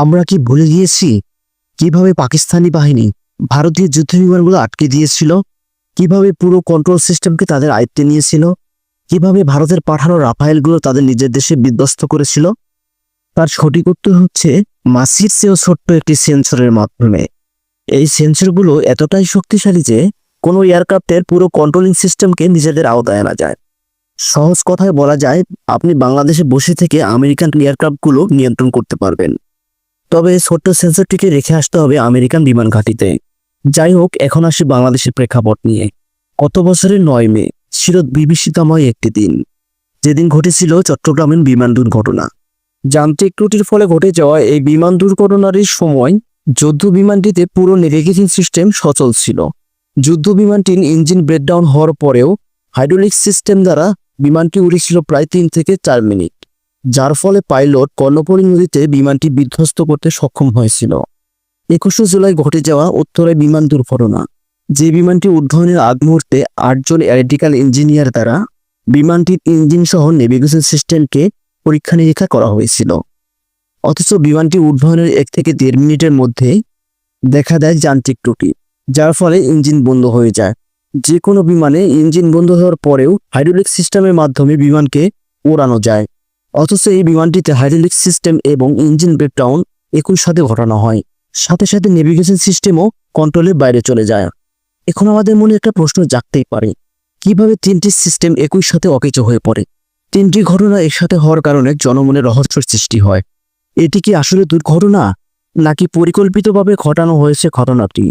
আমরা কি ভুলে গিয়েছি? কীভাবে পাকিস্তানি বাহিনী ভারতীয় যুদ্ধ বিমানগুলো আটকে দিয়েছিল? কীভাবে পুরো কন্ট্রোল সিস্টেমকে তাদের আয়ত্তে নিয়েছিল? কীভাবে ভারতের পাঠানো রাফায়েলগুলো তাদের নিজের দেশে বিধ্বস্ত করেছিল? তার সঠিক উত্তর হচ্ছে মাসির চেয়েও ছোট্ট একটি সেন্সরের মাধ্যমে। এই সেন্সরগুলো এতটাই শক্তিশালী যে কোনো এয়ারক্রাফটের পুরো কন্ট্রোলিং সিস্টেমকে নিজেদের আওতায় আনা যায়। সহজ কথায় বলা যায়, আপনি বাংলাদেশে বসে থেকে আমেরিকান এয়ারক্রাফটগুলো নিয়ন্ত্রণ করতে পারবেন। তবে ছোট্ট সেন্সরটিকে রেখে আসতে হবে আমেরিকান বিমান ঘাঁটিতে। যাই হোক, এখন আসি বাংলাদেশের প্রেক্ষাপট নিয়ে। গত বছরের নয় মে ছিল বিভীষিতাময় একটি দিন। যেদিন ঘটেছিল চট্টগ্রামের বিমান দুর্ঘটনা। যান্ত্রিক ত্রুটির ফলে ঘটে যাওয়া এই বিমান দুর্ঘটনার সময় যুদ্ধ বিমানটিতে পুরো নেভিগেশন সিস্টেম সচল ছিল। যুদ্ধ বিমানটির ইঞ্জিন ব্রেকডাউন হওয়ার পরেও হাইড্রোলিক সিস্টেম দ্বারা বিমানটি উড়েছিল প্রায় তিন থেকে চার মিনিট। যার ফলে পাইলট কর্ণপরি নদীতে বিমানটি বিধ্বস্ত করতে সক্ষম হয়েছিল। একুশে জুলাই ঘটে যাওয়া উত্তরায় বিমান দুর্ঘটনা। যে বিমানটি উদ্বোধনের আগ মুহূর্তে আটজন এলেকট্রিক্যাল ইঞ্জিনিয়ার দ্বারা বিমানটির ইঞ্জিন সহ নেভিগেশন সিস্টেমকে পরীক্ষা নিরীক্ষা করা হয়েছিল। অথচ বিমানটি উদ্বোধনের এক থেকে দেড় মিনিটের মধ্যে দেখা দেয় যান্ত্রিক ত্রুটি, যার ফলে ইঞ্জিন বন্ধ হয়ে যায়। যে কোনো বিমানে ইঞ্জিন বন্ধ হওয়ার পরেও হাইড্রোলিক সিস্টেমের মাধ্যমে বিমানকে ওড়ানো যায়। অথচ এই বিমানটিতে হাইড্রোলিক সিস্টেম এবং ইঞ্জিন ব্রেকডাউন একই সাথে ঘটানো হয়। সাথে সাথে নেভিগেশন সিস্টেমও কন্ট্রোলের বাইরে চলে যায়। এখন আমাদের মনে একটা প্রশ্ন জাগতেই পারে, কীভাবে তিনটি সিস্টেম একই সাথে অকেচ হয়ে পড়ে? তিনটি ঘটনা একসাথে হওয়ার কারণে জনমনে রহস্যের সৃষ্টি হয়। এটি কি আসলে দুর্ঘটনা, নাকি পরিকল্পিতভাবে ঘটানো হয়েছে ঘটনাটি?